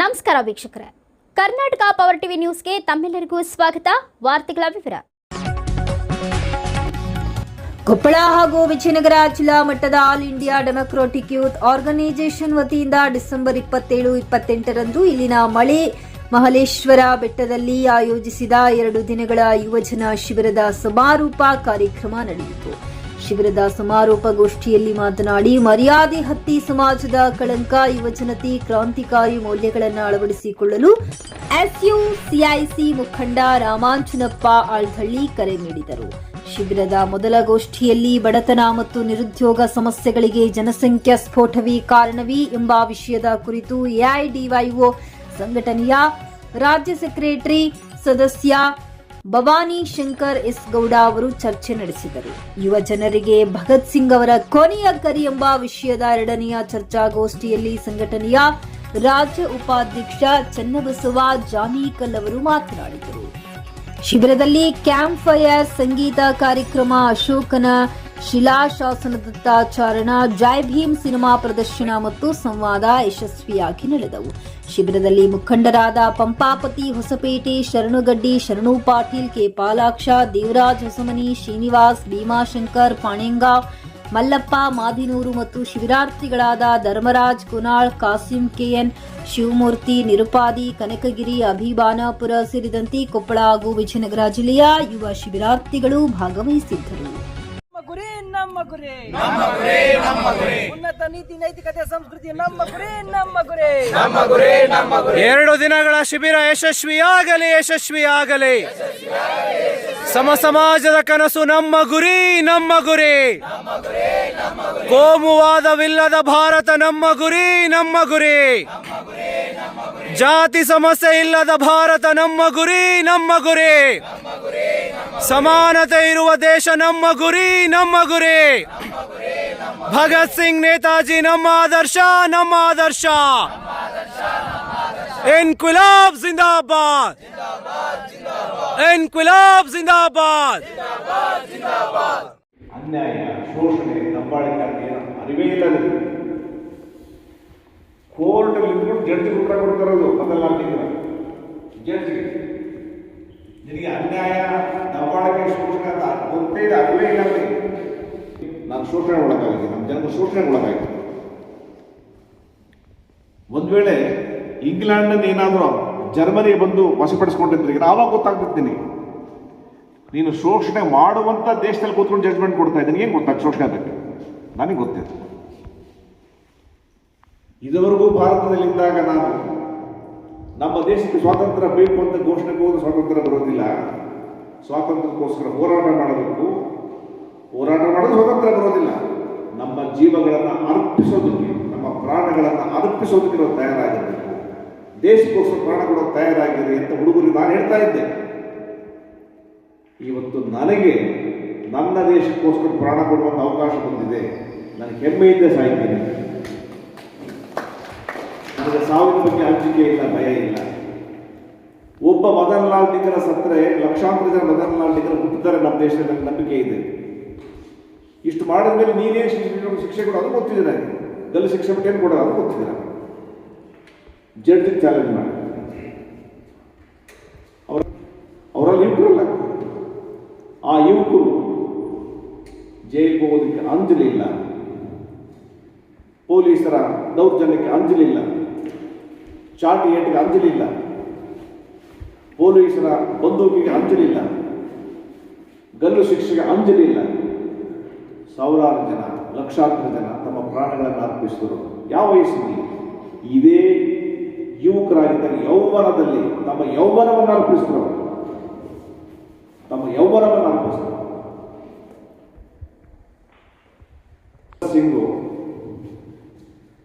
ನಮಸ್ಕಾರ ವೀಕ್ಷಕರೇ. Karnataka power TV ನ್ಯೂಸ್ಗೆ ತಮ್ಮೆಲ್ಲರಿಗೂ ಸ್ವಾಗತ. ವಾರ್ತೆಗಳ ವಿವರ. ಕೊಪ್ಪಳ ಹಾಗೂ ವಿಜಯನಗರ ಜಿಲ್ಲಾ ಮಟ್ಟದ All India Democratic Youth Organisation ವತಿಯಿಂದ ಡಿಸೆಂಬರ್ ಇಪ್ಪತ್ತೇಳು, ಇಪ್ಪತ್ತೆಂಟರಂದು ಇಲ್ಲಿನ ಮಳೆ. ಮಹಲೇಶ್ವರ ಬೆಟ್ಟದಲ್ಲಿ ಆಯೋಜಿಸಿದ ಎರಡು ದಿನಗಳ ಯುವಜನ ಶಿಬಿರದ ಸಮಾರೋಪ ಕಾರ್ಯಕ್ರಮ ನಡೆಯಿತು. ಶಿಬಿರದ ಸಮಾರೋಪಗೋಷ್ಠಿಯಲ್ಲಿ ಮಾತನಾಡಿ, ಮರ್ಯಾದೆ ಹತ್ತಿ ಸಮಾಜದ ಕಳಂಕ, ಯುವಜನತೆ, ಕ್ರಾಂತಿಕಾರಿ ಮೌಲ್ಯಗಳನ್ನು ಅಳವಡಿಸಿಕೊಳ್ಳಲು ಎಸ್ಯುಸಿಐಸಿ ಮುಖಂಡ ರಾಮಾಂಜನಪ್ಪ ಆಳ್ಧಳ್ಳಿ ಕರೆ ನೀಡಿದರು. ಶಿಬಿರದ ಮೊದಲ ಗೋಷ್ಠಿಯಲ್ಲಿ ಬಡತನ ಮತ್ತು ನಿರುದ್ಯೋಗ ಸಮಸ್ಯೆಗಳಿಗೆ ಜನಸಂಖ್ಯಾ ಸ್ಫೋಟವೇ ಕಾರಣವೇ ಎಂಬ ವಿಷಯದ ಕುರಿತು ಎಐಡಿವೈಒ ಸಂಘಟನೆಯ ರಾಜ್ಯ ಸೆಕ್ರೆಟರಿ ಸದಸ್ಯ ಭವಾನಿ ಶಂಕರ್ ಎಸ್ ಗೌಡ ಅವರು ಚರ್ಚೆ ನಡೆಸಿದರು. ಯುವ ಜನರಿಗೆ ಭಗತ್ ಸಿಂಗ್ ಅವರ ಕೊನೆಯ ಕರಿ ಎಂಬ ವಿಷಯದ ಎರಡನೆಯ ಚರ್ಚಾಗೋಷ್ಠಿಯಲ್ಲಿ ಸಂಘಟನೆಯ ರಾಜ್ಯ ಉಪಾಧ್ಯಕ್ಷ ಚನ್ನಬಸವ ಜಾನೀಕಲ್ ಅವರು ಮಾತನಾಡಿದರು. ಶಿಬಿರದಲ್ಲಿ ಕ್ಯಾಂಪ್ ಫೈರ್ ಸಂಗೀತ ಕಾರ್ಯಕ್ರಮ ಅಶೋಕನ ಶಿಲಾಶಾಸನದತ್ತಾಚಾರಣ ಜೈ ಭೀಮ್ ಸಿನಿಮಾ ಪ್ರದರ್ಶನ ಮತ್ತು ಸಂವಾದ ಯಶಸ್ವಿಯಾಗಿ ನಡೆದವು. ಶಿಬಿರದಲ್ಲಿ ಮುಖಂಡರಾದ ಪಂಪಾಪತಿ ಹೊಸಪೇಟೆ, ಶರಣುಗಡ್ಡಿ, ಶರಣು ಪಾಟೀಲ್, ಕೆ. ಪಾಲಾಕ್ಷ, ದೇವರಾಜ್ ಹೊಸಮನಿ, ಶ್ರೀನಿವಾಸ್ ಭೀಮಾಶಂಕರ್ ಪಾಣೆಂಗ, ಮಲ್ಲಪ್ಪ, ಮಾದಿನೂರು ಮತ್ತು ಶಿಬಿರಾರ್ಥಿಗಳಾದ ಧರ್ಮರಾಜ್, ಕುನಾಳ್, ಕಾಸಿಂ ಕೆಎನ್ ಶಿವಮೂರ್ತಿ, ನಿರುಪಾದಿ, ಕನಕಗಿರಿ, ಅಭಿಬಾನಾಪುರ ಸೇರಿದಂತೆ ಕೊಪ್ಪಳ ಹಾಗೂ ವಿಜಯನಗರ ಜಿಲ್ಲೆಯ ಯುವ ಶಿಬಿರಾರ್ಥಿಗಳು ಭಾಗವಹಿಸಿದ್ದರು. ನಮ್ಮ ಗುರಿ. ನಮ್ಮ ಗುರಿ ನಮ್ಮ ಗುರಿ. ಉನ್ನತ ನೀತಿ ನೈತಿಕತೆ ಸಂಸ್ಕೃತಿ ನಮ್ಮ ಗುರಿ ನಮ್ಮ ಗುರಿ. ಎರಡು ದಿನಗಳ ಶಿಬಿರ ಯಶಸ್ವಿಯಾಗಲಿ ಯಶಸ್ವಿಯಾಗಲಿ. ಸಮ ಸಮಾಜದ ಕನಸು ನಮ್ಮ ಗುರಿ ನಮ್ಮ ಗುರಿ. ಕೋಮುವಾದವಿಲ್ಲದ ಭಾರತ ನಮ್ಮ ಗುರಿ ನಮ್ಮ ಗುರಿ. ಜಾತಿ ಸಮಸ್ಯೆ ಇಲ್ಲದ ಭಾರತ ನಮ್ಮ ಗುರಿ ನಮ್ಮ ಗುರಿ. ಸಮಾನತೆ ಇರುವ ದೇಶ ನಮ್ಮ ಗುರಿ ನಮ್ಮ ಗುರಿ. ಭಗತ್ ಸಿಂಗ್ ನೇತಾಜಿ, ನಮ್ಮ ಆದರ್ಶ ನಮ್ಮ ಆದರ್ಶ. ಇನ್ಕ್ವಿಲಾಬ್ ಜಿಂದಾಬಾದ್. ಇನ್ಕ್ವಿಲಾಬ್ ಜಿಂದಾಬಾದ್. ಅನ್ಯಾಯ, ಶೋಷಣೆ, ದಬ್ಬಾಳಿಕೆ ಅರಿವೇ ಇಲ್ಲ ನಿಮ್ಗೆ. ಕೋರ್ಟಲ್ಲಿ ನಿಂತ್ಕೊಂಡು ಜಡ್ಜ್ ಉತ್ತರ ಕೊಡ್ತಾರದು ಮೊದಲ ಜಡ್ಜ್ಗೆ. ನಿನಗೆ ಅನ್ಯಾಯ ದಬ್ಬಾಳಿಕೆ ಶೋಷಣೆ ಅಂತ ಗೊತ್ತೇ ಇಲ್ಲ ಅದುವೇ ಇಲ್ಲ. ನಾನು ಶೋಷಣೆ ಒಳಗಾಗಿದೆ ನಮ್ಮ ಜನರು ಶೋಷಣೆ ಒಳಗಾಗಿದೆ ಒಂದು ವೇಳೆ ಇಂಗ್ಲೆಂಡನ್ನು ಏನಾದರೂ ಜರ್ಮನಿ ಬಂದು ವಶಪಡಿಸ್ಕೊಂಡಿದ್ರೆ ಆವಾಗ ಗೊತ್ತಾಗ್ತಿರ್ತೀನಿ ನೀನು ಶೋಷಣೆ ಮಾಡುವಂಥ ದೇಶದಲ್ಲಿ ಕೂತ್ಕೊಂಡು ಜಡ್ಜ್ಮೆಂಟ್ ಕೊಡ್ತಾ ಇದ್ದೀನಿ, ಏನು ಗೊತ್ತಾಗ ಶೋಷಣೆ ಅದಕ್ಕೆ? ನನಗೆ ಗೊತ್ತಿತ್ತು ಇದುವರೆಗೂ ಭಾರತದಲ್ಲಿದ್ದಾಗ ನಾನು, ನಮ್ಮ ದೇಶಕ್ಕೆ ಸ್ವಾತಂತ್ರ್ಯ ಬೇಕು ಅಂತ ಘೋಷಣೆಗೆ ಹೋದ ಸ್ವಾತಂತ್ರ್ಯ ಬರೋದಿಲ್ಲ. ಸ್ವಾತಂತ್ರ್ಯಕ್ಕೋಸ್ಕರ ಹೋರಾಟ ಮಾಡಬೇಕು ಹೋರಾಟ ಮಾಡೋದು ಸ್ವಾತಂತ್ರ್ಯ ಬರೋದಿಲ್ಲ. ನಮ್ಮ ಜೀವಗಳನ್ನು ಅರ್ಪಿಸೋದಕ್ಕೆ, ನಮ್ಮ ಪ್ರಾಣಗಳನ್ನು ಅರ್ಪಿಸೋದಕ್ಕೆ ನಾವು ತಯಾರಾಗಿರಬೇಕು. ದೇಶಕ್ಕೋಸ್ಕರ ಪ್ರಾಣ ಕೊಡೋದು ತಯಾರಾಗಿದೆ ಅಂತ ಹುಡುಗರಿಗೆ ನಾನು ಹೇಳ್ತಾ ಇದ್ದೆ. ಇವತ್ತು ನನಗೆ ನನ್ನ ದೇಶಕ್ಕೋಸ್ಕರ ಪ್ರಾಣ ಕೊಡುವಂಥ ಅವಕಾಶ ಬಂದಿದೆ. ನನಗೆ ಹೆಮ್ಮೆಯಿಂದ ಸಾಯ್ತೀನಿ ನನಗೆ ಸಾವಿನ ಬಗ್ಗೆ ಅಂಜಿಕೆ ಇಲ್ಲ, ಭಯ ಇಲ್ಲ. ಒಬ್ಬ ಮದನ್ ಲಾಲ್ ನಿಗರ ಸತ್ತರೆ ಲಕ್ಷಾಂತರ ಜನ ಮದನ್ ಲಾಲ್ ಹುಟ್ಟಿದ್ದಾರೆ ನಮ್ಮ ದೇಶದಲ್ಲಿ ನಂಬಿಕೆ ಇದೆ. ಇಷ್ಟು ಮಾಡಿದ ಮೇಲೆ ನೀನೇ ಶಿಕ್ಷೆ ಶಿಕ್ಷೆ ಕೊಡು ಅದು ಗೊತ್ತಿದೆ ನನಗೆ. ಗಲ್ಲು ಶಿಕ್ಷೆ ಏನು ಕೊಡೋದು ಗೊತ್ತಿದೆ ನನಗೆ. ಜಡ್ಜಿಗೆ ಚಾಲೆಂಜ್ ಮಾಡಿ. ಅವರ ಅವರಲ್ಲಿ ಯುವಕರಲ್ಲ ಆ ಯುವಕರು ಜೈಲಿಗೆ ಹೋಗೋದಕ್ಕೆ ಅಂಜಲಿಲ್ಲ ಪೊಲೀಸರ ದೌರ್ಜನ್ಯಕ್ಕೆ ಅಂಜಲಿಲ್ಲ ಚಾಟಿ ಏಟಿಗೆ ಅಂಜಲಿಲ್ಲ ಪೊಲೀಸರ ಬಂದೂಕಿಗೆ ಅಂಜಲಿಲ್ಲ. ಗಲ್ಲು ಶಿಕ್ಷೆಗೆ ಅಂಜಲಿಲ್ಲ. ಸಾವಿರಾರು ಜನ, ಲಕ್ಷಾಂತರ ಜನ ತಮ್ಮ ಪ್ರಾಣಗಳನ್ನು ಅರ್ಪಿಸಿದರು. ಯಾವ ವಯಸ್ಸಿನಲ್ಲಿ? ಇದೇ ಯುವಕರಾಗಿದ್ದಾಗ ಯೌವನದಲ್ಲಿ ತಮ್ಮ ಯೌವನವನ್ನು ಅರ್ಪಿಸಿದರು. ತಮ್ಮ ಯೌವನವನ್ನು ಅರ್ಪಿಸಿದರು. ಸಿಂಗು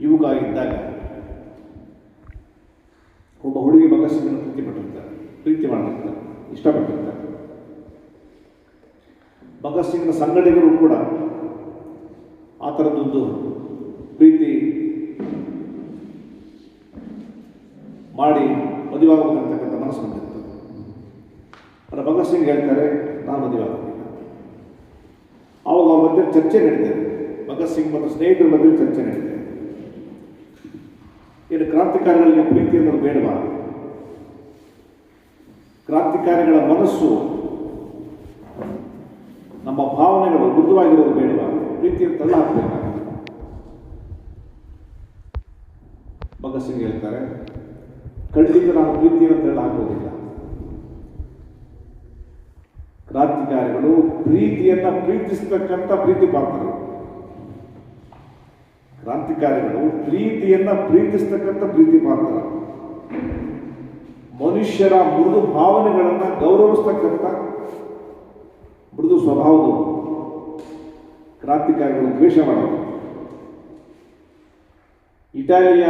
ಯುವಕ ಇದ್ದಾಗ ಒಬ್ಬ ಹುಡುಗಿ ಭಗತ್ ಸಿಂಗನ್ನು ಪ್ರೀತಿ ಪಟ್ಟಿರ್ತಾರೆ ಪ್ರೀತಿ ಮಾಡಿರ್ತಾರೆ ಇಷ್ಟಪಟ್ಟಿರ್ತಾರೆ ಭಗತ್ ಸಿಂಗ್ನ ಸಂಗಡಿಗರು ಕೂಡ ಆ ಥರದ್ದೊಂದು ಪ್ರೀತಿ ಮಾಡಿ ಮದುವೆಯಾಗಬೇಕಂತಕ್ಕಂಥ ಮನಸ್ಸು ಬಂದಿತ್ತು. ಆದರೆ ಭಗತ್ ಸಿಂಗ್ ಹೇಳ್ತಾರೆ, ನಾನು ಮದುವೆ ಆಗೋದಿಲ್ಲ ಆವಾಗ ಅವ್ರ ಮಧ್ಯೆ ಚರ್ಚೆ ನಡೀತದೆ ಭಗತ್ ಸಿಂಗ್ ಮತ್ತು ಸ್ನೇಹಿತರ ಮಧ್ಯೆ ಚರ್ಚೆ ನಡೀತದೆ ಏನು ಕ್ರಾಂತಿಕಾರಿಗಳಿಗೆ ಪ್ರೀತಿ ಅನ್ನೋದು ಬೇಡವಾ? ಕ್ರಾಂತಿಕಾರಿಗಳ ಮನಸ್ಸು ನಮ್ಮ ಭಾವನೆಗಳು ಮೃದುವಾಗಿರೋದು ಬೇಡವಾ? ಪ್ರೀತಿಯನ್ನು ಹಾಕಬೇಕು ಭಗತ್ ಸಿಂಗ್ ಹೇಳ್ತಾರೆ, ಖಂಡಿತ ನಾನು ಪ್ರೀತಿಯನ್ನು ತಳ್ಳ ಹಾಕೋದಿಲ್ಲ. ಕ್ರಾಂತಿಕಾರಿಗಳು ಪ್ರೀತಿಯನ್ನು ಪ್ರೀತಿಸ್ತಕ್ಕಂಥ ಪ್ರೀತಿ ಪಾತ್ರರು. ಕ್ರಾಂತಿಕಾರಿಗಳು ಪ್ರೀತಿಯನ್ನು ಪ್ರೀತಿಸ್ತಕ್ಕಂಥ ಪ್ರೀತಿ ಪಾತ್ರ ಮನುಷ್ಯರ ಮೃದು ಭಾವನೆಗಳನ್ನು ಗೌರವಿಸ್ತಕ್ಕಂಥ ಮೃದು ಸ್ವಭಾವದ. ಕ್ರಾಂತಿಕಾರಿಗಳು ದ್ವೇಷ ಮಾಡೋದು. ಇಟಾಲಿಯ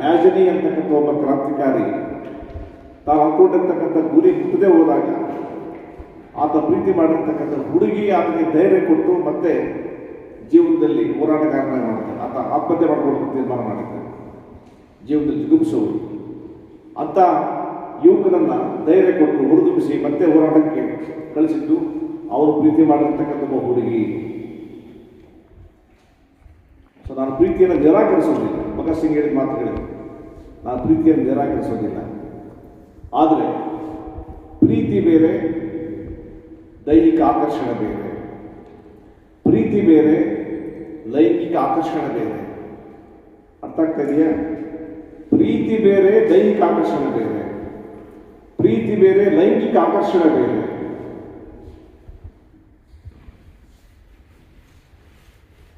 ಮ್ಯಾಜನಿ ಅಂತಕ್ಕಂಥ ಒಬ್ಬ ಕ್ರಾಂತಿಕಾರಿ, ತಾನು ಅಂದ್ಕೊಂಡಿರ್ತಕ್ಕಂಥ ಗುರಿ ಮುಟ್ಟದೆ ಹೋದಾಗ ಆತ ಪ್ರೀತಿ ಮಾಡಿರ್ತಕ್ಕಂಥ ಹುಡುಗಿ ಆತನಿಗೆ ಧೈರ್ಯ ಕೊಟ್ಟು ಮತ್ತೆ ಜೀವನದಲ್ಲಿ ಹೋರಾಟಗಾರನ ಮಾಡ್ತಾನೆ. ಆತ ಆತ್ಮಹತ್ಯೆ ಮಾಡ್ಕೊಂಡು ತೀರ್ಮಾನ ಮಾಡಿದ್ದಾನೆ. ಜೀವನದಲ್ಲಿ ಜಿಗುಪ್ಸೋರು ಅಂತ ಯುವಕನನ್ನ ಧೈರ್ಯ ಕೊಟ್ಟು ಹುರಿದುಂಬಿಸಿ ಮತ್ತೆ ಹೋರಾಟಕ್ಕೆ ಕಳಿಸಿದ್ದು ಅವರು ಪ್ರೀತಿ ಮಾಡಿರ್ತಕ್ಕಂಥ ಒಬ್ಬ ಹುಡುಗಿ. ಸೊ ನಾನು ಪ್ರೀತಿಯನ್ನು ನಿರಾಕರಿಸೋದಿಲ್ಲ. ಭಗತ್ ಸಿಂಗ್ ಹೇಳಿದ ಮಾತುಗಳಿವೆ ನಾನು ಪ್ರೀತಿಯನ್ನು ನಿರಾಕರಿಸೋದಿಲ್ಲ. ಆದರೆ ಪ್ರೀತಿ ಬೇರೆ, ದೈಹಿಕ ಆಕರ್ಷಣೆ ಬೇರೆ. ಪ್ರೀತಿ ಬೇರೆ, ಲೈಂಗಿಕ ಆಕರ್ಷಣೆ ಬೇರೆ. ಅರ್ಥ ಆಗ್ತಾ ಇದೆಯಾ? ಪ್ರೀತಿ ಬೇರೆ, ದೈಹಿಕ ಆಕರ್ಷಣೆ ಬೇರೆ. ಪ್ರೀತಿ ಬೇರೆ, ಲೈಂಗಿಕ ಆಕರ್ಷಣೆ ಬೇರೆ.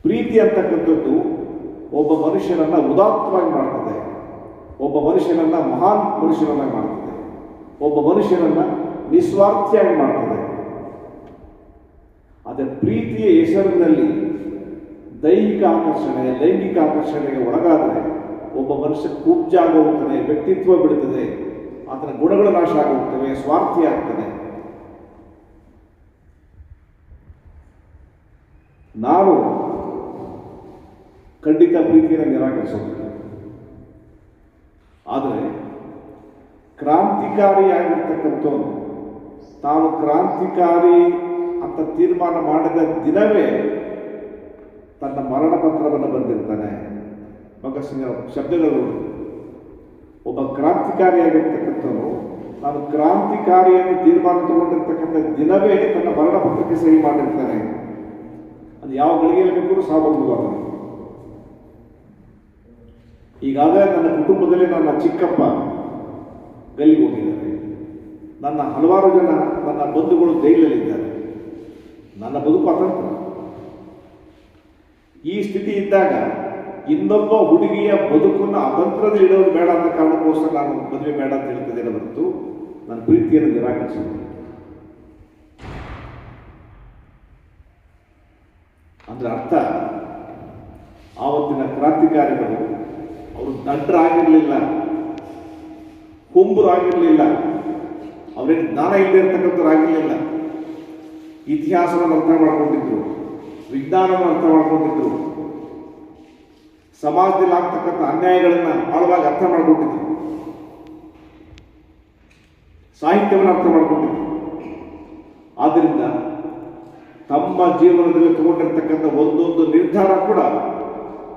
ಪ್ರೀತಿ ಅಂತಕ್ಕಂಥದ್ದು ಒಬ್ಬ ಮನುಷ್ಯನನ್ನ ಉದಾತ್ತವಾಗಿ ಮಾಡ್ತದೆ. ಒಬ್ಬ ಮನುಷ್ಯನನ್ನ ಮಹಾನ್ ಮನುಷ್ಯನನ್ನಾಗಿ ಮಾಡ್ತದೆ. ಒಬ್ಬ ಮನುಷ್ಯನನ್ನ ನಿಸ್ವಾರ್ಥಿಯಾಗಿ ಮಾಡ್ತದೆ. ಅದೇ ಪ್ರೀತಿಯ ಹೆಸರಿನಲ್ಲಿ ದೈಹಿಕ ಆಕರ್ಷಣೆ, ಲೈಂಗಿಕ ಆಕರ್ಷಣೆಗೆ ಒಳಗಾದರೆ ಒಬ್ಬ ಮನುಷ್ಯ ಕೂಬ್ಜಾಗ ಹೋಗ್ತಾನೆ ವ್ಯಕ್ತಿತ್ವ ಬಿಡುತ್ತದೆ ಆತನ ಗುಣಗಳು ನಾಶ ಆಗುತ್ತವೆ, ಸ್ವಾರ್ಥಿ ಆಗ್ತದೆ. ನಾವು ಖಂಡಿತ ಪ್ರೀತಿಯನ್ನು ನಿರಾಕರಿಸೋದಿಲ್ಲ. ಆದರೆ ಕ್ರಾಂತಿಕಾರಿಯಾಗಿರ್ತಕ್ಕಂಥವನು, ತಾನು ಕ್ರಾಂತಿಕಾರಿ ಅಂತ ತೀರ್ಮಾನ ಮಾಡಿದ ದಿನವೇ ತನ್ನ ಮರಣ ಪತ್ರವನ್ನು ಬಂದಿರ್ತಾನೆ. ಭಗತ್ ಶಬ್ದಗಳು ಒಬ್ಬ ಕ್ರಾಂತಿಕಾರಿಯಾಗಿರ್ತಕ್ಕಂಥವ್ರು ನಾನು ಕ್ರಾಂತಿಕಾರಿಯನ್ನು ತೀರ್ಮಾನ ತಗೊಂಡಿರ್ತಕ್ಕಂಥ ದಿನವೇ ತನ್ನ ಮರಣ ಪತ್ರಕ್ಕೆ ಸಹಿ ಮಾಡಿರ್ತಾನೆ. ಅದು ಯಾವ ಗಳಿಗೆಯಲ್ಲಿ ಬೇಕಾದ್ರೂ ಸಾಗೋಗ್ಬೋದು ಈಗಾಗಲೇ ನನ್ನ ಕುಟುಂಬದಲ್ಲಿ ನನ್ನ ಚಿಕ್ಕಪ್ಪ ಗಲ್ಲಿಗೆ ಹೋಗಿದ್ದಾರೆ. ನನ್ನ ಹಲವಾರು ಜನ ನನ್ನ ಬಂಧುಗಳು ಜೈಲಲ್ಲಿದ್ದಾರೆ ನನ್ನ ಬದುಕು ಅತಂತ್ರ. ಈ ಸ್ಥಿತಿ ಇದ್ದಾಗ ಇನ್ನೊಬ್ಬ ಹುಡುಗಿಯ ಬದುಕನ್ನು ಅತಂತ್ರದಲ್ಲಿ ಇಡೋದು ಬೇಡ ಅಂತ ಕಾರಣಕ್ಕೋಸ್ಕರ ನಾನು ಮದುವೆ ಬೇಡ ಅಂತ ಹೇಳ್ತಿದ್ದೇನೆ ಹೊರತು ನನ್ನ ಪ್ರೀತಿಯನ್ನು ನಿರಾಕರಿಸಿ ಅಂದ್ರೆ ಅರ್ಥ, ಆವತ್ತಿನ ಕ್ರಾಂತಿಕಾರಿಗಳು ಅವರು ದಂಡರಾಗಿರಲಿಲ್ಲ, ಕುಂಬರಾಗಿರಲಿಲ್ಲ ಅವರಿಗೆ ಜ್ಞಾನ ಇಲ್ಲದೆ ಇರ್ತಕ್ಕಂಥವ್ರಾಗಿರಲಿಲ್ಲ ಇತಿಹಾಸವನ್ನು ಅರ್ಥ ಮಾಡ್ಕೊಂಡಿದ್ರು, ವಿಜ್ಞಾನವನ್ನು ಅರ್ಥ ಮಾಡ್ಕೊಂಡಿದ್ರು. ಸಮಾಜದಲ್ಲಿ ಆಗ್ತಕ್ಕಂಥ ಅನ್ಯಾಯಗಳನ್ನು ಆಳವಾಗಿ ಅರ್ಥ ಮಾಡ್ಕೊಂಡಿದ್ರು ಸಾಹಿತ್ಯವನ್ನು ಅರ್ಥ ಮಾಡಿಕೊಟ್ಟಿದ್ದು ಆದ್ದರಿಂದ ತಮ್ಮ ಜೀವನದಲ್ಲಿ ತಗೊಂಡಿರ್ತಕ್ಕಂಥ ಒಂದೊಂದು ನಿರ್ಧಾರ ಕೂಡ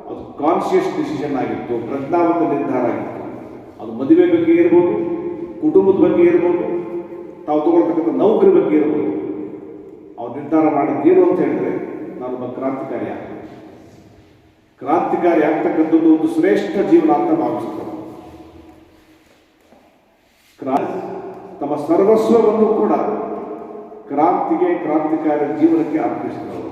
ಅದು ಕಾನ್ಶಿಯಸ್ ಡಿಸಿಷನ್ ಆಗಿತ್ತು, ಪ್ರಜ್ಞಾವಂತ ನಿರ್ಧಾರ ಆಗಿತ್ತು. ಅದು ಮದುವೆ ಬಗ್ಗೆ ಇರ್ಬೋದು, ಕುಟುಂಬದ ಬಗ್ಗೆ ಇರ್ಬೋದು, ತಾವು ತಗೊಳ್ತಕ್ಕಂಥ ನೌಕರಿ ಬಗ್ಗೆ ಇರ್ಬೋದು. ಅವ್ರು ನಿರ್ಧಾರ ಮಾಡಿದ್ದೇನು ಅಂತ ಹೇಳಿದ್ರೆ ಒಬ್ಬ ಕ್ರಾಂತಿಕಾರಿ ಕ್ರಾಂತಿಕಾರಿ ಆಗ್ತಕ್ಕಂಥದ್ದು ಒಂದು ಶ್ರೇಷ್ಠ ಜೀವನ ಅಂತ ಭಾವಿಸ್ತಾರೆ ಕ್ರಾಂತಿ ತಮ್ಮ ಸರ್ವಸ್ವವನ್ನು ಕೂಡ ಕ್ರಾಂತಿಗೆ ಕ್ರಾಂತಿಕಾರಿ ಜೀವನಕ್ಕೆ ಅರ್ಪಿಸಿದವರು.